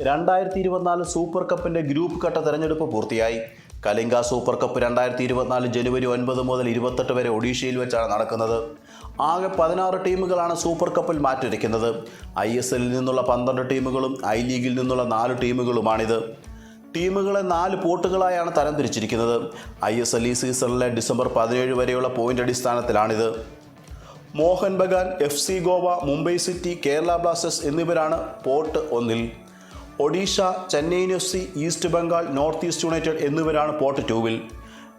രണ്ടായിരത്തി ഇരുപത്തിനാല് സൂപ്പർ കപ്പിന്റെ ഗ്രൂപ്പ് ഘട്ട തെരഞ്ഞെടുപ്പ് പൂർത്തിയായി. കലിംഗ സൂപ്പർ കപ്പ് രണ്ടായിരത്തി ഇരുപത്തിനാല് ജനുവരി ഒൻപത് മുതൽ ഇരുപത്തെട്ട് വരെ ഒഡീഷയിൽ വെച്ചാണ് നടക്കുന്നത്. ആകെ പതിനാറ് ടീമുകളാണ് സൂപ്പർ കപ്പിൽ മാറ്റുരയ്ക്കുന്നത് ഐ എസ് എല്ലിൽ നിന്നുള്ള പന്ത്രണ്ട് ടീമുകളും ഐ ലീഗിൽ നിന്നുള്ള നാല് ടീമുകളുമാണിത്. ടീമുകളെ നാല് പോട്ടുകളായാണ് തരംതിരിച്ചിരിക്കുന്നത്. ഐ എസ് എൽ ഈ സീസണിലെ ഡിസംബർ പതിനേഴ് വരെയുള്ള point അടിസ്ഥാനത്തിലാണിത്. Mohun Bagan F C Goa Mumbai city Kerala blasters എന്നിവരാണ് പോർട്ട് ഒന്നിൽ. Odisha Chennaiyin F C East Bengal north east united എന്നിവരാണ് പോർട്ട് ടൂവിൽ.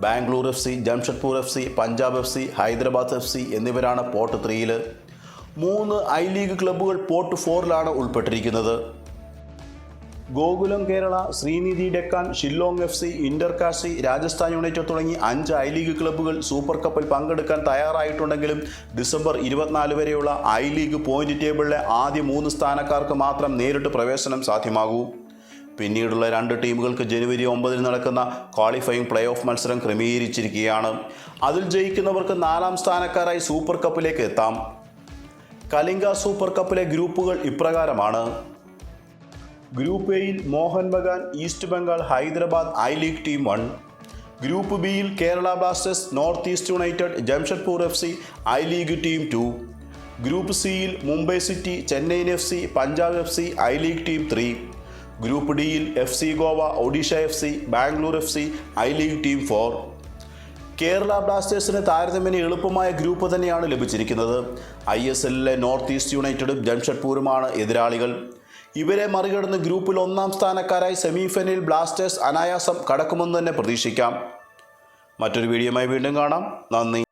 Bangalore F C Jamshedpur F C Punjab F C Hyderabad F C എന്നിവരാണ് port ത്രീയിൽ മൂന്ന് I league ക്ലബ്ബുകൾ port ഫോറിലാണ് ഉൾപ്പെട്ടിരിക്കുന്നത്. Gokulam Kerala Sreenidi Deccan Shillong F C Inter Kashi Rajasthan United തുടങ്ങി അഞ്ച് ഐ ലീഗ് ക്ലബ്ബുകൾ സൂപ്പർ കപ്പിൽ പങ്കെടുക്കാൻ തയ്യാറായിട്ടുണ്ടെങ്കിലും ഡിസംബർ ഇരുപത്തിനാല് വരെയുള്ള ഐ ലീഗ് പോയിന്റ് ടേബിളിലെ ആദ്യ മൂന്ന് സ്ഥാനക്കാർക്ക് മാത്രം നേരിട്ട് പ്രവേശനം സാധ്യമാകൂ. പിന്നീടുള്ള രണ്ട് ടീമുകൾക്ക് ജനുവരി ഒമ്പതിന് നടക്കുന്ന ക്വാളിഫയിങ് പ്ലേ ഓഫ് മത്സരം ക്രമീകരിച്ചിരിക്കുകയാണ്. അതിൽ ജയിക്കുന്നവർക്ക് നാലാം സ്ഥാനക്കാരായി സൂപ്പർ കപ്പിലേക്ക് എത്താം. കലിംഗ സൂപ്പർ കപ്പിലെ ഗ്രൂപ്പുകൾ ഇപ്രകാരമാണ്. ഗ്രൂപ്പ് എയിൽ Mohun Bagan East Bengal Hyderabad I League team one. Group ബിയിൽ Kerala Blasters North East United Jamshedpur F C I League team two. Group സിയിൽ Mumbai City Chennaiyin F C Punjab F C I League team three. Group ഡിയിൽ F C Goa Odisha F C Bangalore F C I League team four. Kerala ബ്ലാസ്റ്റേഴ്സിന് താരതമ്യേന എളുപ്പമായ group തന്നെയാണ് ലഭിച്ചിരിക്കുന്നത്. I S എല്ലിലെ north east യുണൈറ്റഡും ജംഷഡ്പൂരുമാണ് എതിരാളികൾ. ഇവരെ മറികടന്ന് ഗ്രൂപ്പിൽ ഒന്നാം സ്ഥാനക്കാരായി സെമിഫൈനലിൽ ബ്ലാസ്റ്റേഴ്സ് അനായാസം കടക്കുമെന്ന് തന്നെ പ്രതീക്ഷിക്കാം. മറ്റൊരു വീഡിയോയുമായി വീണ്ടും കാണാം. നന്ദി.